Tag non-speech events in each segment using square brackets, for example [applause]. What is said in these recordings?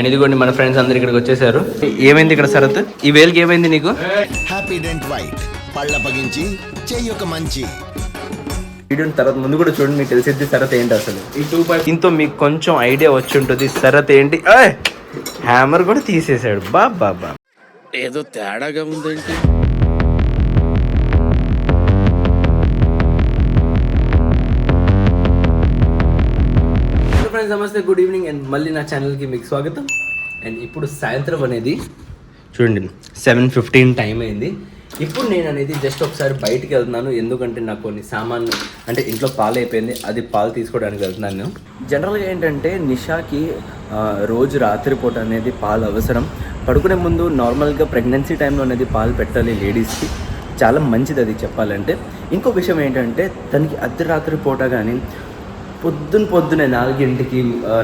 And ఇదిగోండి మన friends అందరు ఇక్కడికి వచ్చేసారు. ఏమైంది ఇక్కడ శరత్? ఈ వేలుకి ఏమైంది నీకు? హ్యాపీ డెంట్ వైట్ పళ్ళ పగించి చెయ్యొక మంచి. వీడియోని తర్వాత ముందు కూడా చూడండి మీకు తెలిసిద్ది శరత్ ఏంటి అసలు. ఈ టూ పాయింట్ దీంతో మీకు కొంచెం ఐడియా వచ్చి ఉంటుంది శరత్ ఏంటి? హ్యామర్ కూడా తీసేసాడు బా బా బా. ఏదో తేడాగా ఉందేంటి ఫ్రెండ్స్ నమస్తే గుడ్ ఈవినింగ్ అండ్ మళ్ళీ నా ఛానల్కి మీకు స్వాగతం. అండ్ ఇప్పుడు సాయంత్రం అనేది చూడండి సెవెన్ ఫిఫ్టీన్ టైం అయింది. ఇప్పుడు నేను అనేది జస్ట్ ఒకసారి బయటికి వెళ్తున్నాను. ఎందుకంటే నాకు కొన్ని సామాన్లు అంటే ఇంట్లో పాలు అయిపోయింది అది పాలు తీసుకోవడానికి వెళ్తున్నాను. నేను జనరల్గా ఏంటంటే నిషాకి రోజు రాత్రిపూట అనేది పాలు అవసరం. పడుకునే ముందు నార్మల్గా ప్రెగ్నెన్సీ టైంలో అనేది పాలు పెట్టాలి లేడీస్కి చాలా మంచిది అది చెప్పాలంటే. ఇంకో విషయం ఏంటంటే తనకి అర్ధరాత్రి పూట కానీ పొద్దున పొద్దునే నాలుగింటికి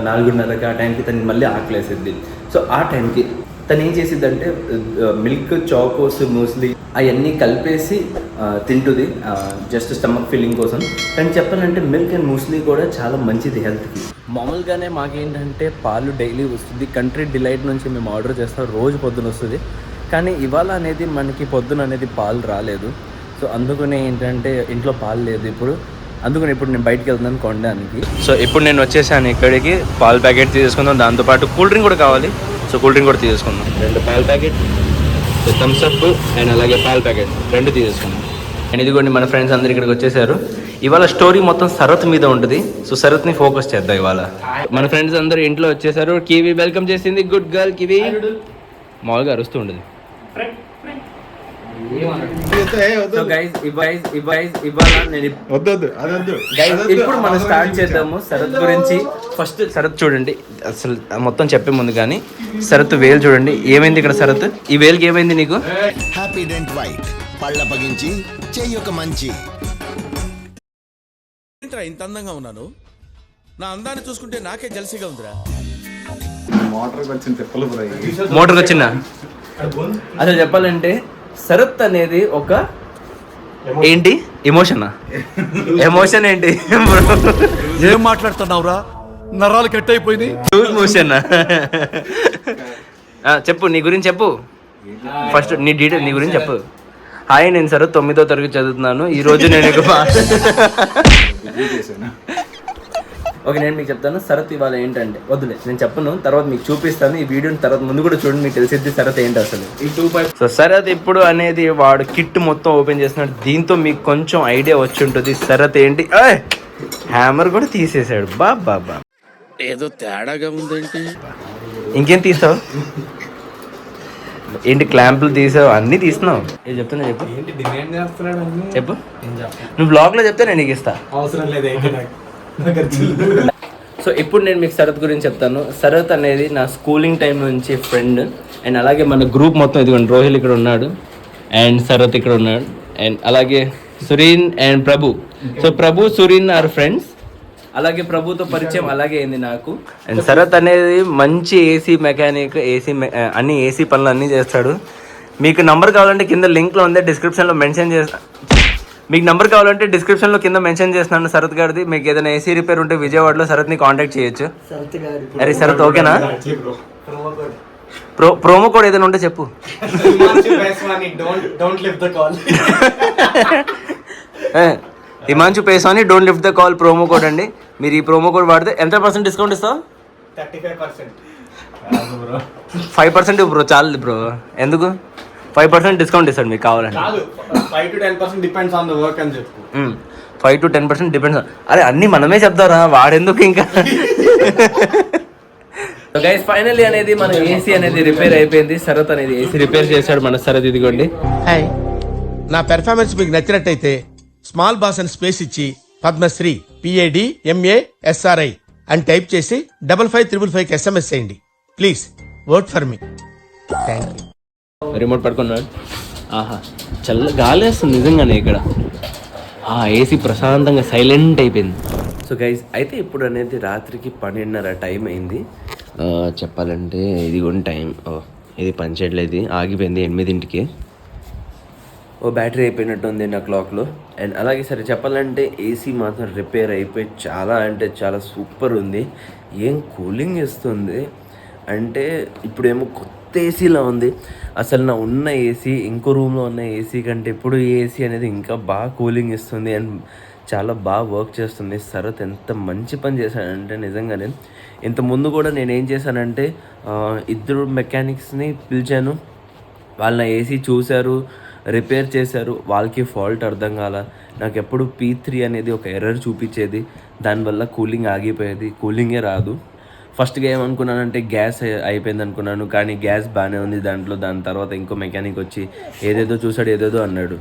నాలుగున్నరకి ఆ టైంకి తను మళ్ళీ ఆకలేసిద్ది. సో ఆ టైంకి తను ఏం చేసిద్దంటే మిల్క్ చాకోస్ మూస్లీ అవన్నీ కలిపేసి తింటుంది జస్ట్ స్టమక్ ఫీలింగ్ కోసం. కానీ చెప్పాలంటే మిల్క్ అండ్ మూస్లీ కూడా చాలా మంచిది హెల్త్కి. మామూలుగానే మాకేంటంటే పాలు డైలీ వస్తుంది. కంట్రీ డిలైట్ నుంచి మేము ఆర్డర్ చేస్తాం రోజు పొద్దున వస్తుంది. కానీ ఇవాళ అనేది మనకి పొద్దున అనేది పాలు రాలేదు. సో అందుకనే ఏంటంటే ఇంట్లో పాలు లేదు ఇప్పుడు. అందుకని ఇప్పుడు నేను బయటికి వెళ్తున్నాను కొనడానికి సో ఇప్పుడు నేను వచ్చేసాను ఇక్కడికి పాల ప్యాకెట్ తీసుకుందాం దాంతోపాటు కూల్ డ్రింక్ కూడా కావాలి. సో కూల్ డ్రింక్ కూడా తీసుకుందాం రెండు పాల ప్యాకెట్ థమ్స్ అప్ అండ్ అలాగే పాల ప్యాకెట్ రెండు తీసుకుందాం అండ్ ఇదిగోండి మన ఫ్రెండ్స్ అందరు ఇక్కడికి వచ్చేసారు. ఇవాళ స్టోరీ మొత్తం శరత్ మీద ఉంటుంది. సో శరత్ని ఫోకస్ చేద్దాం ఇవాళ. మన ఫ్రెండ్స్ అందరూ ఇంట్లో వచ్చేసారు. కివి వెల్కమ్ చేసింది గుడ్ గర్ల్ కివి. మామూలుగా అరుస్తూ ఉండదు. ఇప్పుడు మనం స్టార్ట్ చేద్దాము. శరత్ గురించి ఫస్ట్ శరత్ చూడండి. అసలు మొత్తం చెప్పే ముందు కానీ శరత్ వేలు చూడండి. ఏమైంది ఇక్కడ శరత్? ఈ వేలుకి ఏమైంది నీకు? హ్యాపీ డెంట్ వైట్ పళ్ళ పగించి చెయ్యొక మంచి. ఏంట్రా ఇంత అందంగా ఉన్నాను? నా అందాన్ని చూసుకుంటే నాకే జలసిగా ఉందిరా. మోటార్ వచ్చిన అసలు చెప్పాలంటే శరత్ అనేది ఒక ఏంటి? ఎమోషనా ఎమోషన్ ఏంటి? ఏం మాట్లాడుతున్నావురా? నరాలు కట్ అయిపోయింది లూజ్ మోషన్ చెప్పు నీ గురించి చెప్పు. ఫస్ట్ నీ డీటెయిల్ నీ గురించి చెప్పు. హాయ్ నేను సరే తొమ్మిదో తరగతి చదువుతున్నాను. ఈ రోజు నేను ఓకే నేను మీకు చెప్తాను శరత్ ఇవాళ ఏంటంటే వద్దులే నేను చెప్పను తర్వాత మీకు చూపిస్తాను ఈ వీడియోని తర్వాత ముందు కూడా చూడండి మీకు తెలిసిద్ది శరత్ ఏంటి అసలు. ఈ టూ సో శరత్ ఇప్పుడు అనేది వాడు కిట్ మొత్తం ఓపెన్ చేస్తున్నాడు దీంతో మీకు కొంచెం ఐడియా వచ్చి ఉంటుంది శరత్ ఏంటి? హ్యామర్ కూడా తీసేసాడు బా బా బా. ఏదో తేడాగా ఉందేంటి. ఇంకేం తీస్తావు? ఏంటి క్లాంపులు తీసావు అన్నీ తీస్తున్నావు? ఏం చెప్తున్నా చెప్పు. చెప్పు. నువ్వు బ్లాగ్లో చెప్తే నేను నీకు ఇస్తా. అవసరం లేదు [laughs] సో ఇప్పుడు నేను మీకు శరత్ గురించి చెప్తాను. శరత్ అనేది నా స్కూలింగ్ టైం నుంచి ఫ్రెండ్ అండ్ అలాగే మన గ్రూప్ మొత్తం ఇదిగోండి రోహిల్ ఇక్కడ ఉన్నాడు. అండ్ శరత్ ఇక్కడ ఉన్నాడు. అండ్ అలాగే Sureen and Prabhu. So Prabhu Sureen are friends అలాగే ప్రభుతో పరిచయం అలాగే అయింది నాకు. అండ్ శరత్ అనేది మంచి ఏసీ మెకానిక్ ఏసీ అన్ని ఏసీ పనులు అన్నీ చేస్తాడు. మీకు నంబర్ కావాలంటే కింద లింక్లో ఉంది డిస్క్రిప్షన్లో మెన్షన్ చేస్తా మీకు నంబర్ కావాలంటే డిస్క్రిప్షన్లో కింద మెన్షన్ చేస్తున్నాను శరత్ గారిది. మీకు ఏదైనా ఏసీ రిపేర్ ఉంటే విజయవాడలో శరత్ని కాంటాక్ట్ చేయొచ్చు. అరే శరత్ ఓకేనా? ప్రో ప్రోమో కోడ్ ఏదైనా ఉంటే చెప్పు. Himanshu Pesani don't lift the call promo code అండి. మీరు ఈ ప్రోమో కోడ్ వాడితే ఎంత పర్సెంట్ డిస్కౌంట్ ఇస్తావు? ఫైవ్ పర్సెంట్ బ్రో చాలు బ్రో ఎందుకు? ఫైవ్ పర్సెంట్ డిస్కౌంట్ ఇస్తాడు మీకు కావాలంటే. Five to ten percent depends on the work అని చెప్పు. Five to ten percent depends అరే అన్నీ మనమే చెప్తారా వాడెందుకు ఇంకా? గైస్ ఫైనల్లీ అనేది మన ఏసీ అనేది రిపేర్ అయిపోయింది. శరత్ అనేది ఏసీ రిపేర్ చేశాడు మన శరత్ ఇదిగోండి. హాయ్ నా పెర్ఫార్మెన్స్ మీకు నచ్చినట్టయితే స్మాల్ బాస్ అని స్పేస్ ఇచ్చి Padmashri P A D M A SRI అని టైప్ చేసి double five triple five SMS చేయండి. Please work for me thank you remote పట్టుకున్నాడు ఆహా చల్ల గాలేస్తుంది నిజంగానే ఇక్కడ. ఆ ఏసీ ప్రశాంతంగా సైలెంట్ అయిపోయింది. సో గైస్ అయితే ఇప్పుడు అనేది రాత్రికి పన్నెండున్నర టైం అయింది. చెప్పాలంటే ఇది కూడా టైం. ఓ ఇది పనిచేయట్లేదు ఆగిపోయింది ఎనిమిదింటికి. ఓ బ్యాటరీ అయిపోయినట్టు ఉంది నా క్లాక్లో. అండ్ అలాగే సరే చెప్పాలంటే ఏసీ మాత్రం రిపేర్ అయిపోయి చాలా అంటే చాలా సూపర్ ఉంది. ఏం కూలింగ్ ఇస్తుంది అంటే ఇప్పుడేమో కొత్త ఏసీలా ఉంది. అసలు నా ఉన్న ఏసీ ఇంకో రూమ్లో ఉన్న ఏసీ కంటే ఇప్పుడు ఈ ఏసీ అనేది ఇంకా బాగా కూలింగ్ ఇస్తుంది అండ్ చాలా బాగా వర్క్ చేస్తుంది. శరత్ ఎంత మంచి పని చేశాడంటే నిజంగానే. ఇంత ముందు కూడా నేను ఏం చేశానంటే ఇద్దరు మెకానిక్స్ని పిలిచాను. వాళ్ళ ఏసీ చూశారు రిపేర్ చేశారు. వాళ్ళకి ఫాల్ట్ అర్థం కాల. నాకు ఎప్పుడు పీ త్రీ అనేది ఒక ఎర్రర్ చూపించేది. దానివల్ల కూలింగ్ ఆగిపోయేది. కూలింగే రాదు. ఫస్ట్గా ఏమనుకున్నానంటే గ్యాస్ అయిపోయింది అనుకున్నాను కానీ గ్యాస్ బాగానే ఉంది దాంట్లో. దాని తర్వాత ఇంకో మెకానిక్ వచ్చి ఏదేదో చూసాడు ఏదేదో అన్నాడు.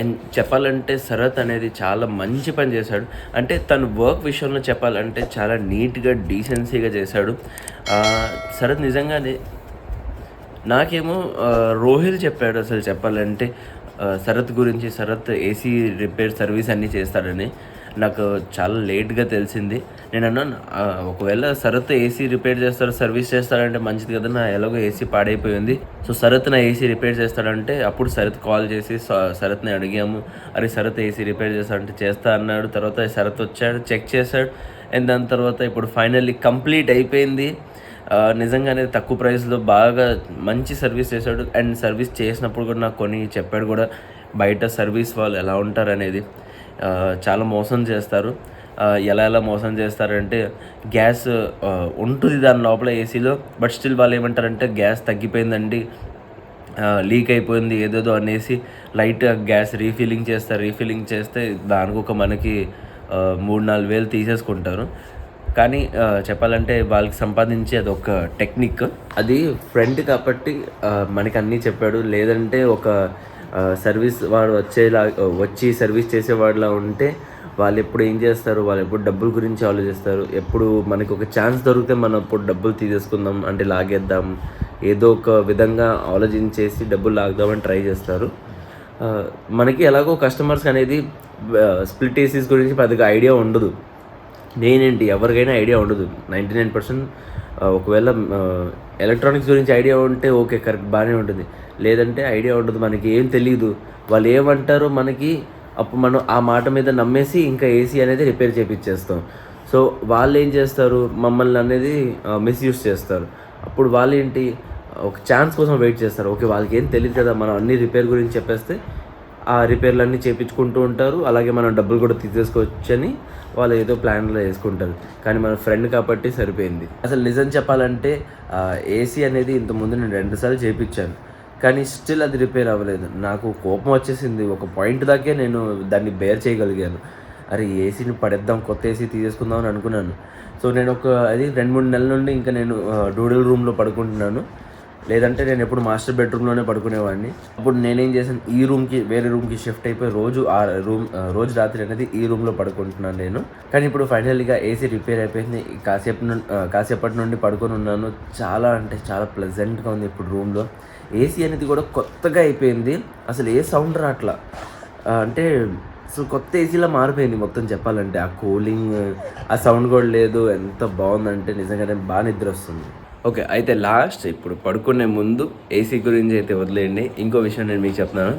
అండ్ చెప్పాలంటే శరత్ అనేది చాలా మంచి పని చేశాడు. అంటే తను వర్క్ విషయంలో చెప్పాలంటే చాలా నీట్గా డీసెన్సీగా చేశాడు. శరత్ నిజంగానే నాకేమో రోహిల్ చెప్పాడు అసలు చెప్పాలంటే శరత్ గురించి శరత్ ఏసీ రిపేర్ సర్వీస్ అన్నీ చేస్తాడని. నాకు చాలా లేట్గా తెలిసింది. నేను అన్నాను ఒకవేళ సరత్ ఏసీ రిపేర్ చేస్తాడు సర్వీస్ చేస్తాడంటే మంచిది కదా నా ఎలాగో ఏసీ పాడైపోయింది సో సరత్ నా ఏసీ రిపేర్ చేస్తాడంటే అప్పుడు సరత్ కాల్ చేసి స- అడిగాము అరే సరత్ ఏసీ రిపేర్ చేస్తాడంటే చేస్తా అన్నాడు. తర్వాత సరత్ వచ్చాడు చెక్ చేశాడు. అండ్ దాని తర్వాత ఇప్పుడు ఫైనల్లీ కంప్లీట్ అయిపోయింది. నిజంగానే తక్కువ ప్రైస్లో బాగా మంచి సర్వీస్ చేశాడు. అండ్ సర్వీస్ చేసినప్పుడు కూడా నాకు కొన్ని చెప్పాడు కూడా బయట సర్వీస్ వాళ్ళు ఎలా ఉంటారు అనేది చాలా మోసం చేస్తారు. ఎలా ఎలా మోసం చేస్తారంటే గ్యాస్ ఉంటుంది దాని లోపల ఏసీలో బట్ స్టిల్ వాళ్ళు ఏమంటారంటే గ్యాస్ తగ్గిపోయిందండి లీక్ అయిపోయింది ఏదేదో అనేసి లైట్గా గ్యాస్ రీఫిల్లింగ్ చేస్తారు రీఫిల్లింగ్ చేస్తే దానికి ఒక మనకి మూడు నాలుగు వేలు తీసేసుకుంటారు. కానీ చెప్పాలంటే వాళ్ళకి సంపాదించే అది ఒక టెక్నిక్. అది ఫ్రెండ్ కాబట్టి మనకి అన్నీ చెప్పాడు. లేదంటే ఒక సర్వీస్ వాడు వచ్చేలా వచ్చి సర్వీస్ చేసేవాడిలా ఉంటే వాళ్ళు ఎప్పుడు ఏం చేస్తారు? వాళ్ళు ఎప్పుడు డబ్బుల గురించి ఆలోచిస్తారు? ఎప్పుడు మనకు ఒక ఛాన్స్ దొరికితే మనం ఎప్పుడు డబ్బులు తీసేసుకుందాం అంటే లాగేద్దాం ఏదో ఒక విధంగా ఆలోచించేసి డబ్బులు లాగదామని ట్రై చేస్తారు. మనకి ఎలాగో కస్టమర్స్ అనేది స్ప్లిట్ ఏసీస్ గురించి పెద్దగా ఐడియా ఉండదు. నేనేంటి? ఎవరికైనా ఐడియా ఉండదు. నైంటీ నైన్ పర్సెంట్ ఒకవేళ ఎలక్ట్రానిక్స్ గురించి ఐడియా ఉంటే ఓకే కరెక్ట్ బాగానే ఉంటుంది. లేదంటే ఐడియా ఉండదు మనకి ఏం తెలియదు వాళ్ళు ఏమంటారో మనకి అప్పుడు మనం ఆ మాట మీద నమ్మేసి ఇంకా ఏసీ అనేది రిపేర్ చేపించేస్తాం సో వాళ్ళు ఏం చేస్తారు? మమ్మల్ని అనేది మిస్యూజ్ చేస్తారు. అప్పుడు వాళ్ళు ఏంటి ఒక ఛాన్స్ కోసం వెయిట్ చేస్తారు. ఓకే వాళ్ళకి ఏం తెలియదు కదా మనం అన్ని రిపేర్ గురించి చెప్పేస్తే ఆ రిపేర్లు అన్నీ చేపించుకుంటూ ఉంటారు. అలాగే మనం డబ్బులు కూడా తీసేసుకోవచ్చని వాళ్ళు ఏదో ప్లాన్లో వేసుకుంటారు. కానీ మన ఫ్రెండ్ కాబట్టి సరిపోయింది. అసలు నిజం చెప్పాలంటే ఏసీ అనేది ఇంతకుముందు నేను రెండుసార్లు చేయించాను కానీ స్టిల్ అది రిపేర్ అవ్వలేదు. నాకు కోపం వచ్చేసింది. ఒక పాయింట్ దాకే నేను దాన్ని బేర్ చేయగలిగాను. అరే ఏసీని పడేద్దాం కొత్త ఏసీ తీసేసుకుందాం అని అనుకున్నాను. సో నేను ఒక అది రెండు మూడు నెలల నుండి ఇంకా నేను డూడల్ రూమ్లో పడుకుంటున్నాను. లేదంటే నేను ఎప్పుడు మాస్టర్ బెడ్రూమ్లోనే పడుకునేవాడిని. అప్పుడు నేనేం చేశాను ఈ రూమ్కి వేరే రూమ్కి షిఫ్ట్ అయిపోయి రోజు ఆ రూమ్ రోజు రాత్రి అనేది ఈ రూమ్లో పడుకుంటున్నాను నేను. కానీ ఇప్పుడు ఫైనల్గా ఏసీ రిపేర్ అయిపోయింది. కాసేపు నుండి కాసేపటి నుండి పడుకొని ఉన్నాను. చాలా అంటే చాలా ప్లెజెంట్గా ఉంది ఇప్పుడు రూమ్లో. ఏసీ అనేది కూడా కొత్తగా అయిపోయింది. అసలు ఏ సౌండ్ రాట్లా? అంటే అసలు కొత్త ఏసీలా మారిపోయింది మొత్తం చెప్పాలంటే. ఆ కూలింగ్ ఆ సౌండ్ కూడా లేదు. ఎంత బాగుందంటే నిజంగానే బాగా నిద్ర వస్తుంది. ఓకే అయితే లాస్ట్ ఇప్పుడు పడుకునే ముందు ఏసీ గురించి అయితే వదిలేయండి. ఇంకో విషయం నేను మీకు చెప్తున్నాను.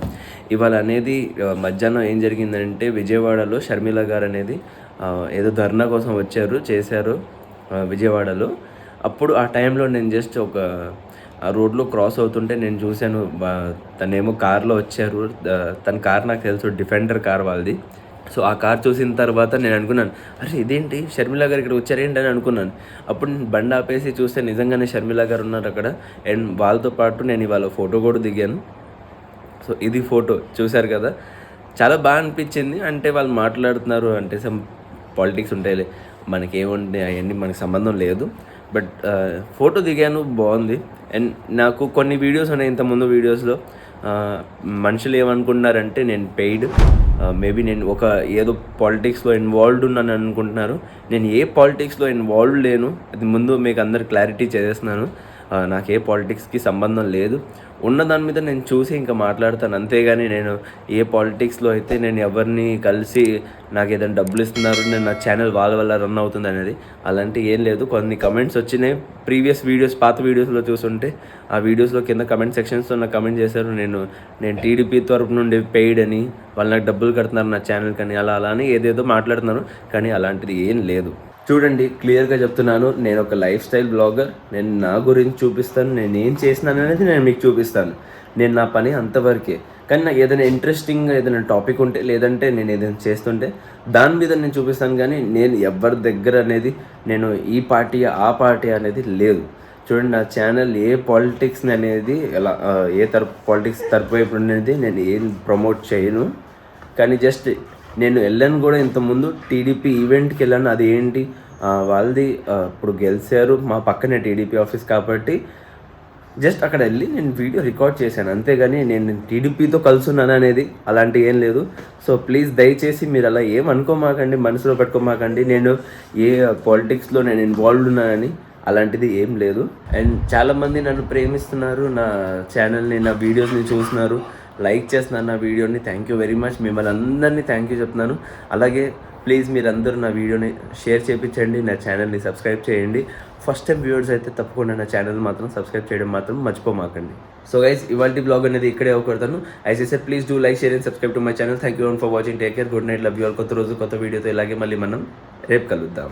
ఇవాళ అనేది మధ్యాహ్నం ఏం జరిగిందంటే విజయవాడలో షర్మిల గారు అనేది ఏదో ధర్నా కోసం వచ్చారు చేశారు విజయవాడలో. అప్పుడు ఆ టైంలో నేను జస్ట్ ఒక రోడ్లో క్రాస్ అవుతుంటే నేను చూశాను తనేమో కార్లో వచ్చారు తన కార్ నాకు తెలుసు డిఫెండర్ కార్ వాళ్ళది. సో ఆ కార్ చూసిన తర్వాత నేను అనుకున్నాను అరే ఇదేంటి? షర్మిల గారు ఇక్కడ వచ్చారేంటి? అని అనుకున్నాను. అప్పుడు నేను బండి ఆపేసి చూస్తే నిజంగానే షర్మిల గారు ఉన్నారు అక్కడ. అండ్ వాళ్ళతో పాటు నేను ఇవాళ ఫోటో కూడా దిగాను. సో ఇది ఫోటో చూశారు కదా? చాలా బాగా అనిపించింది. అంటే వాళ్ళు మాట్లాడుతున్నారు అంటే సమ్ పాలిటిక్స్ ఉంటాయిలే మనకి ఏముంది అవన్నీ మనకి సంబంధం లేదు. బట్ ఫోటో దిగాను బాగుంది. అండ్ నాకు కొన్ని వీడియోస్ ఉన్నాయి ఇంతకుముందు వీడియోస్లో. మనుషులు ఏమనుకున్నారంటే నేను పెయిడ్. Uh, మేబీ నేను ఒక ఏదో పాలిటిక్స్లో ఇన్వాల్వ్డ్ ఉన్నాను అనుకుంటున్నారు. నేను ఏ పాలిటిక్స్లో ఇన్వాల్వ్ లేను. అది ముందు మీకు అందరు క్లారిటీ చేసేస్తున్నాను. నాకు ఏ పాలిటిక్స్కి సంబంధం లేదు. ఉన్న దాని మీద నేను చూసి ఇంకా మాట్లాడతాను. అంతేగాని నేను ఏ పాలిటిక్స్లో అయితే నేను ఎవరిని కలిసి నాకు ఏదైనా డబ్బులు ఇస్తున్నారు నేను నా ఛానల్ వాళ్ళ వల్ల రన్ అవుతుంది అనేది అలాంటి ఏం లేదు. కొన్ని కమెంట్స్ వచ్చినాయి. ప్రీవియస్ వీడియోస్ పాత వీడియోస్లో చూసుంటే ఆ వీడియోస్లో కింద కమెంట్ సెక్షన్స్లో నాకు కమెంట్ చేశారు. నేను నేను టీడీపీ తరపు నుండి పెయిడ్ అని వాళ్ళు నాకు డబ్బులు కడుతున్నారు నా ఛానల్ కానీ అలా అలా అని ఏదేదో మాట్లాడుతున్నారు. కానీ అలాంటిది ఏం లేదు. చూడండి క్లియర్గా చెప్తున్నాను. నేను ఒక లైఫ్ స్టైల్ బ్లాగర్ నేను నా గురించి చూపిస్తాను. నేను ఏం చేసినాను అనేది నేను మీకు చూపిస్తాను. నేను నా పని అంతవరకే. కానీ నాకు ఏదైనా ఇంట్రెస్టింగ్ ఏదైనా టాపిక్ ఉంటే లేదంటే నేను ఏదైనా చేస్తుంటే దాని మీద నేను చూపిస్తాను కానీ నేను ఎవరి దగ్గర అనేది నేను ఈ పార్టీ ఆ పార్టీ అనేది లేదు. చూడండి నా ఛానల్ ఏ పాలిటిక్స్ అనేది ఎలా ఏ తరపు పాలిటిక్స్ తరపు వైపు అనేది నేను ఏం ప్రమోట్ చేయను. కానీ జస్ట్ నేను వెళ్ళాను కూడా ఇంతకుముందు. టీడీపీ ఈవెంట్కి వెళ్ళాను. అది ఏంటి? వాళ్ళది ఇప్పుడు గెలిచారు మా పక్కనే టీడీపీ ఆఫీస్ కాబట్టి. జస్ట్ అక్కడ వెళ్ళి నేను వీడియో రికార్డ్ చేశాను. అంతేగాని నేను టీడీపీతో కలుసున్నాను అనేది అలాంటి ఏం లేదు. సో ప్లీజ్ దయచేసి మీరు అలా ఏం అనుకోమాకండి మనసులో పెట్టుకోమాకండి. నేను ఏ పాలిటిక్స్లో నేను ఇన్వాల్వ్ ఉన్నానని అలాంటిది ఏం లేదు. అండ్ చాలామంది నన్ను ప్రేమిస్తున్నారు. నా ఛానల్ని నా వీడియోస్ని చూస్తున్నారు. లైక్ చేస్తున్నారు నా వీడియోని థ్యాంక్ యూ వెరీ మచ్ మిమ్మల్ని అందరినీ థ్యాంక్ యూ చెప్తున్నాను. అలాగే ప్లీజ్ మీరందరూ నా వీడియోని షేర్ చేయించండి నా ఛానల్ని సబ్స్క్రైబ్ చేయండి. ఫస్ట్ టైం వ్యూవర్స్ అయితే తప్పకుండా నా ఛానల్ మాత్రం సబ్స్క్రైబ్ చేయడం మాత్రం మర్చిపోమాకండి. సో గైస్ ఇవాంటి బ్లాగ్ అనేది ఇక్కడే అవకొడతాను I see please do like share and subscribe to my channel thank you for watching take care good night love you all కొత్త రోజు కొత్త వీడియోతో ఇలాగే మళ్ళీ మనం రేపు కలుద్దాం.